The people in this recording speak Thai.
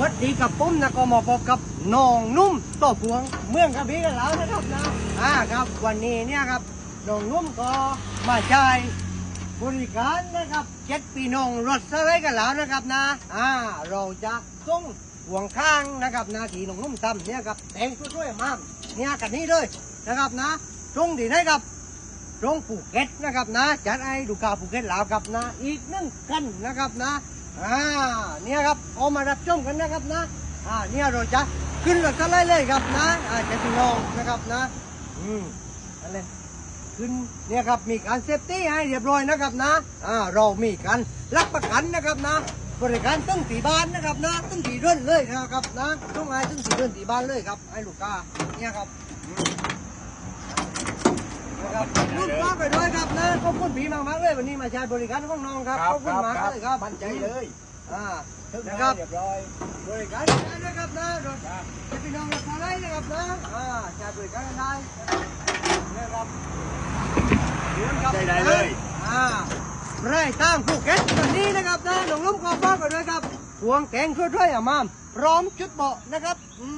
วัสดีกับปุ้มนะก็มาพบกับน้องนุ่มต่อพวงเมืองกระบี่กันแล้วนะครับนะอ่าครับวันนี้เนี่ยครับน้องนุ่มก็มาใช้บริการนะครับเจ็ดปีน้องรถสไลด์กันแล้วนะครับนะอ่าเราจะส่งห่วงข้างนะครับนาทีน้องนุ่มทำเนี่ยครับแต่งช่วยๆมากเนี่ยกันนี้เลยนะครับนะตรงที่ไหนครับตรงภูเก็ตนะครับนะจัดไอ้ดูกาภูเก็ตแล้วครับนะอีกหนึ่งกันนะครับนะ อ่าเนี่ยครับเอามารับชมกันนะครับนะอ่าเนี่ยเราจะขึ้นรถกันเลยเลยครับนะอ่าจะพี่น้องนะครับนะอืมอะไรขึ้นเนี่ยครับมีการเซฟตี้ให้เรียบร้อยนะครับนะอ่าเรามีการรับประกันนะครับนะ บริการตั้งตีบ้านนะครับนะตั้งตีเรื่อนเลยนะครับนะต้องไอ้ตั้งตีเรื่อนตีบ้านเลยครับไอ้ลูกค้าเนี่ยครับ ครับรุ่นฟ้าไปด้วยครับนะขอบคุณผีมากมากๆเลยวันนี้มาใช้บริการของน้องครับขอบคุณมากเลยครับมั่นใจเลยอ่าทึกนะนะคครัรับบเรียบร้อยบริการได้นะครับนะรถจะพี่น้องราคาไรนะครับนะอ่าใช้บริการกันได้นะครับเดือนครับได้เลยอ่าไร่ตั้งภูเก็ตวันนี้นะครับนะหลวงลุ่มขอฟ้าไปด้วยครับห่วงแกงช่วยๆอะมามพร้อมชุดเบาะนะครับอืม